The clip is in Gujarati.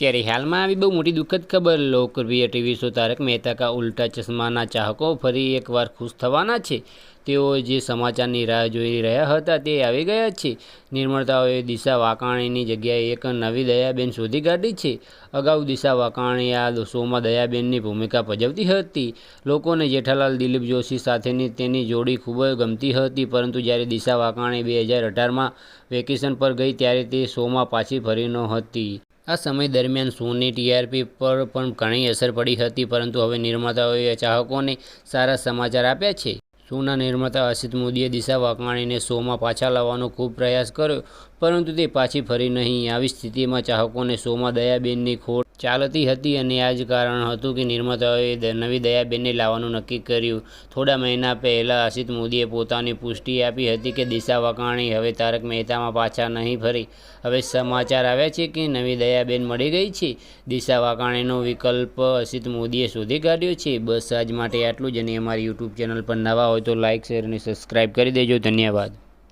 ત્યારે હાલમાં આવી બહુ મોટી દુઃખદ ખબર. લોકપ્રિય ટીવી શો તારક મહેતા કા ઉલ્ટા ચશ્માના ચાહકો ફરી એકવાર ખુશ થવાના છે. તેઓ જે સમાચારની રાહ જોઈ રહ્યા હતા તે આવી ગયા છે. નિર્માતાઓએ દિશા વાકાણીની જગ્યાએ એક નવી દયાબેન શોધી કાઢી છે. અગાઉ દિશા વાકાણી આ શોમાં દયાબેનની ભૂમિકા ભજવતી હતી. લોકોને જેઠાલાલ દિલીપ જોશી સાથેની તેની જોડી ખૂબ જ ગમતી હતી, પરંતુ જ્યારે દિશા વાકાણી બે હજાર અઢારમાં વેકેશન પર ગઈ ત્યારે તે શોમાં પાછી ફરી નહોતી. આ સમય દરમિયાન શોની ટીઆરપી પર પણ ઘણી અસર પડી હતી, પરંતુ હવે નિર્માતાઓએ ચાહકોને સારા સમાચાર આપ્યા છે. શોના નિર્માતા અસિત મોદીએ દિશા વાકાણીને શોમાં પાછા લાવવાનો ખૂબ પ્રયાસ કર્યો, પરંતુ તે પાછી ફરી નહીં. આવી સ્થિતિમાં ચાહકોને શોમાં દયાબેનની ખોટ ચાલતી હતી અને આ જ કારણ હતું કે નિર્માતાઓએ નવી દયાબેનને લાવવાનું નક્કી કર્યું. થોડા મહિના પહેલાં અસિત મોદીએ પોતાની પુષ્ટિ આપી હતી કે દિશા વાકાણી હવે તારક મહેતામાં પાછા નહીં ફરી. હવે સમાચાર આવ્યા છે કે નવી દયાબેન મળી ગઈ છે. દિશા વાકાણીનો વિકલ્પ અસિત મોદીએ શોધી કાઢ્યો છે. બસ આજ માટે આટલું જ અને અમારી યુટ્યુબ ચેનલ પર નવા હોય તો લાઇક શેર અને સબસ્ક્રાઈબ કરી દેજો. ધન્યવાદ.